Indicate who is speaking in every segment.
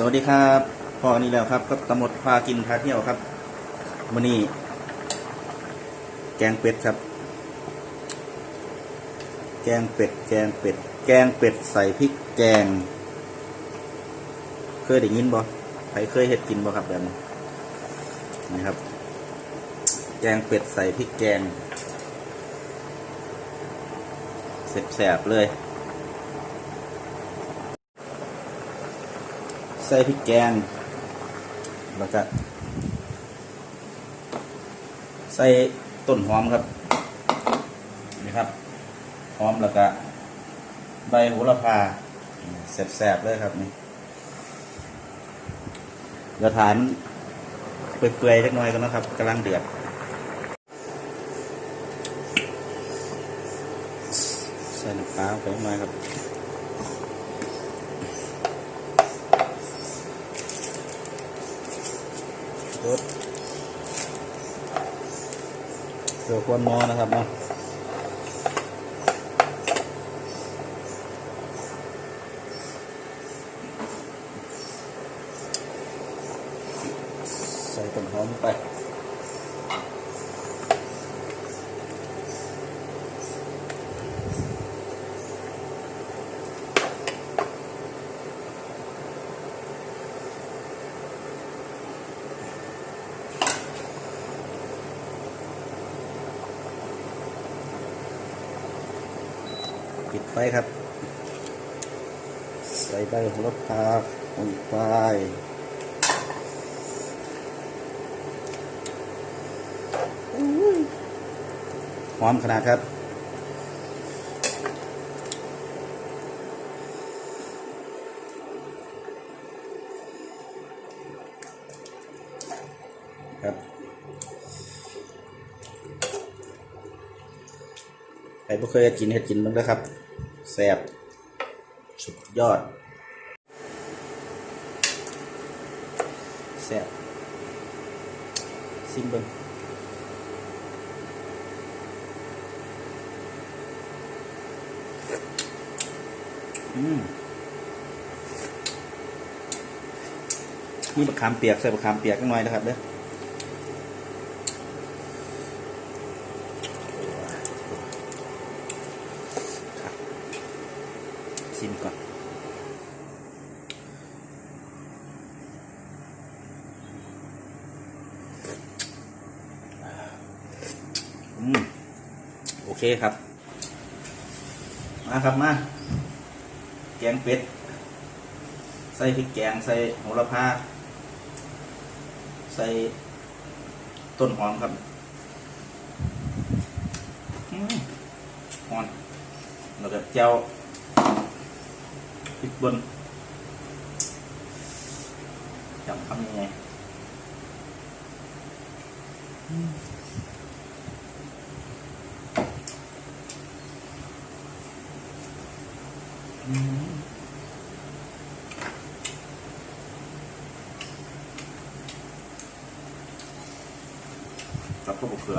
Speaker 1: สวัสดีครับ พอนี้แล้วครับก็ตำรวจพากินพาเที่ยวครับวันนี้แกงเป็ดครับ แกงเป็ด แกงเป็ด แกงเป็ดใส่พริกแกง เคยได้ยินบ่ใครเคยเห็ดกินบ่ครับแบบนี้นี่ครับ แกงเป็ดใส่พริกแกงแสบๆเลย ใส่พริกแกง แล้วก็ใส่ต้นหอมครับนี่ครับหอมแล้วก็ใบโหระพาแสบๆเลยครับนี่กระถานเปื่อยๆจักหน่อยกันนะครับกำลังเดือดใส่น้ำปลาไปหน่อยครับ รสเกลือควนมอนะครับเนาะใส่ต้นหอมไป ปิดไฟครับ ใส่ใบโหระพาลงไปหอมขนาดครับครับใครบ่เคยเฮ็ดกินเฮ็ดกินมันนะครับ แซบสุดยอดแซบซิมเบิ้งอืมมีมะขามเปียกใส่มะขามเปียกนิดหน่อยนะครับเด้อ ชิมก่อน อืม โอ เคครับ มาครับมา แกงเป็ด ใส่พริกแกง ใส่โหระพา ใส่ต้นหอมครับหอนแล้วก็เจียวพริกบนจำคำยังไง กับพวกมะเขือ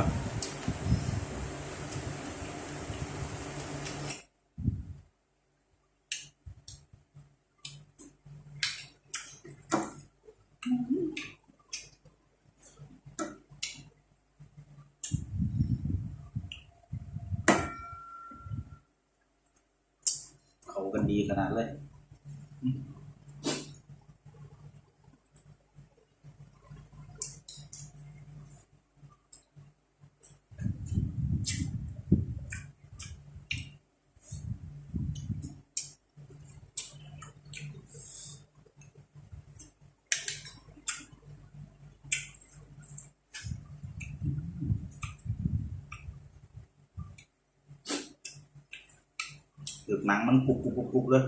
Speaker 1: กันดีขนาดเลย được mang mang cục cục cục cục rồi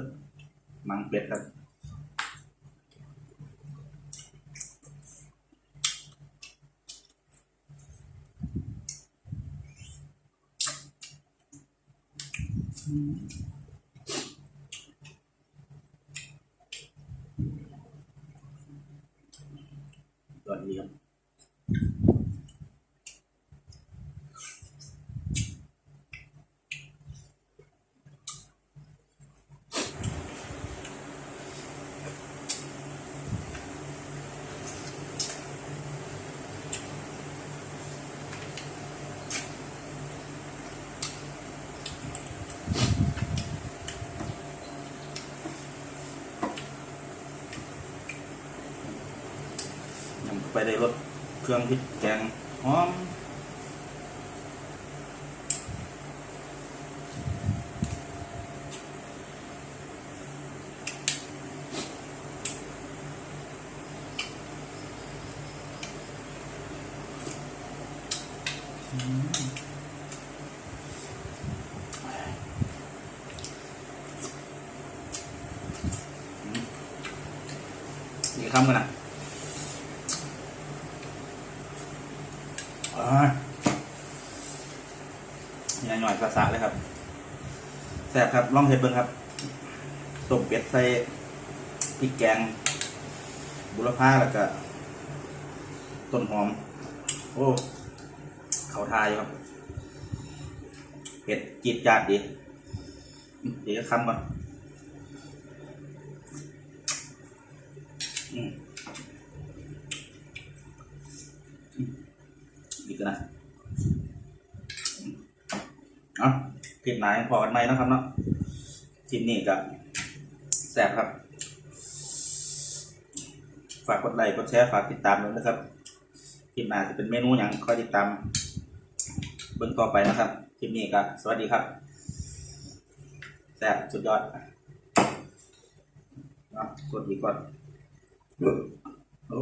Speaker 1: mang biệt thật. Rồi nhiều ไปได้รสเครื่องพริกแกงหอมอีกคำกันนะ อย่างหน่อยกระสะเลยครับแซ่บครับลองเห็ดเบิ้งครับต้มเป็ดใส่พริกแกง บุรพาแล้วก็ต้นหอม โอ้เขาทายครับเผ็ดจีดจาดดีเดี๋ยวจะคำก่อนอืม อีกนะอืมเอะคลิปไหนพอกันไหมนะครับเนาะคลิปนี้ก็แซ่บครับ ฝากกดไลค์กดแชร์ฝากติดตามด้วยนะครับคลิปหน้าจะเป็นเมนูอย่างคอยติดตามเบิ่งต่อไปนะครับคลิปนี้ก็สวัสดีครับแซ่บสุดยอดนะกดอีกก่อนโอ้